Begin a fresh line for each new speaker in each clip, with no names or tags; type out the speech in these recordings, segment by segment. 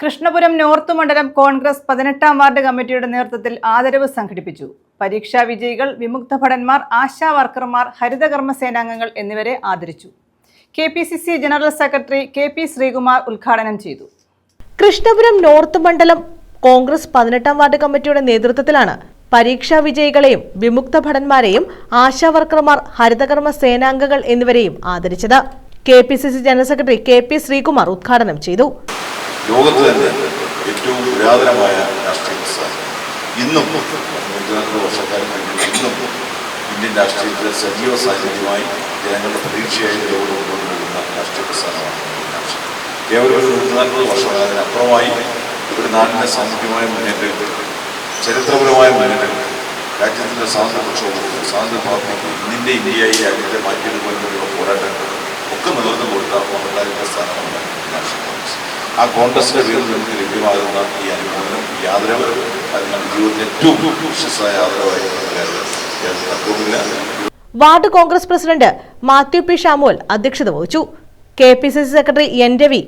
Krishnapuram north മണ്ഡലം കോൺഗ്രസ് പതിനെട്ടാം ward കമ്മിറ്റിയുടെ നേതൃത്വത്തിൽ ആദരവ് സംഘടിപ്പിച്ചു. പരീക്ഷാ വിജയികൾ വിമുക്ത ഭടന്മാർ ആശാ വർക്കർമാർ ഹരിതകർമ്മ സേനാംഗങ്ങൾ എന്നിവരെ ആദരിച്ചു. K P C C general secretary K P Sreekumar ഉദ്ഘാടനം ചെയ്തു.
കൃഷ്ണപുരം നോർത്ത് മണ്ഡലം കോൺഗ്രസ് പതിനെട്ടാം വാർഡ് കമ്മിറ്റിയുടെ നേതൃത്വത്തിലാണ് പരീക്ഷാ വിജയികളെയും വിമുക്ത ഭടന്മാരെയും ആശാവർക്കർമാർ ഹരിതകർമ്മ സേനാംഗങ്ങൾ എന്നിവരെയും ആദരിച്ചത് K P C C general secretary K P Sreekumar ഉദ്ഘാടനം ചെയ്തു.
ലോകത്ത് തന്നെ ഏറ്റവും പുരാതനമായ രാഷ്ട്രീയ പ്രസ്ഥാനം. ഇന്നും നൂറ്റാണ്ട് കഴിഞ്ഞ ഇന്നും ഇന്ത്യൻ രാഷ്ട്രീയത്തിലെ സജീവ സാഹചര്യമായി ജനങ്ങളുടെ പ്രതീക്ഷയായി ലോകം കൊണ്ടുവരുന്ന രാഷ്ട്രീയ പ്രസ്ഥാനമാണ് കേവലം ഒരു നൂറ്റാൻപത് വർഷകാലത്തിനപ്പുറമായി ഒരു നാടിന്റെ സാമൂഹ്യമായ മുന്നേറ്റങ്ങൾ ചരിത്രപരമായ മുന്നേറ്റങ്ങൾ രാജ്യത്തിന്റെ സ്വാതന്ത്ര്യ പ്രക്ഷോഭവും സ്വാതന്ത്ര്യ പ്രാപ്തിക്കും ഇന്നിന്റെ ഇന്ത്യയായി രാജ്യത്തെ മാറ്റിയെടുക്കുന്നതിനുള്ള പോരാട്ടങ്ങൾ ആ കോൺഗ്രസിന്റെ പേരിൽ നമുക്ക് ലഭ്യമാകുന്ന ഈ അനുമോദനം യാതൊരു ആദരവ് അത് നമ്മുടെ ജീവിതത്തിൽ ഏറ്റവും വിശ്വസായ ആദരവായി
ward Congress president Mathew P Shamol അധ്യക്ഷത വഹിച്ചു. K P C C secretary N Ravi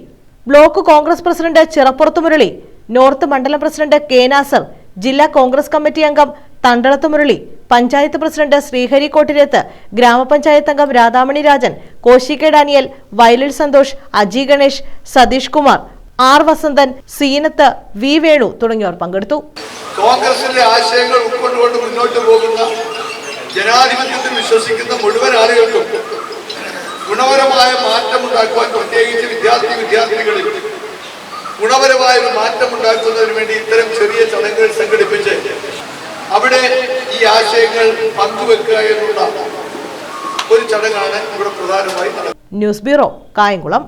block Congress president Chirappurath Murali north മണ്ഡലം പ്രസിഡന്റ് കെ നാസർ ജില്ലാ കോൺഗ്രസ് കമ്മിറ്റി അംഗം തണ്ടളത്ത് മുരളി പഞ്ചായത്ത് പ്രസിഡന്റ് ശ്രീഹരി കോട്ടിരത്ത് ഗ്രാമപഞ്ചായത്ത് അംഗം Radhamani Rajan Koshy K Daniel Vayalil Santhosh Aji Ganesh Satheesh Kumar R Vasanthan Seenath V Venu തുടങ്ങിയവർ പങ്കെടുത്തു.
കോൺഗ്രസിന്റെ ആശയങ്ങൾ ഉൾക്കൊണ്ടുകൊണ്ട് മുന്നോട്ട് പോകുന്ന ജനാധിപത്യത്തിൽ വിശ്വസിക്കുന്ന മുഴുവൻ ആളുകൾക്കും ഗുണപരമായ മാറ്റം ഉണ്ടാക്കുവാൻ പ്രത്യേകിച്ച് വിദ്യാർത്ഥി വിദ്യാർത്ഥികളിൽ ഗുണപരമായ ഒരു മാറ്റം ഉണ്ടാക്കുന്നതിന് വേണ്ടി ഇത്തരം ചെറിയ ചടങ്ങുകൾ സംഘടിപ്പിച്ച് അവിടെ ഈ ആശയങ്ങൾ പങ്കുവെക്കുക എന്നുള്ള ഒരു ചടങ്ങാണ് ഇവിടെ പ്രധാനമായി നടക്കുന്നത്.
News bureau Kayamkulam.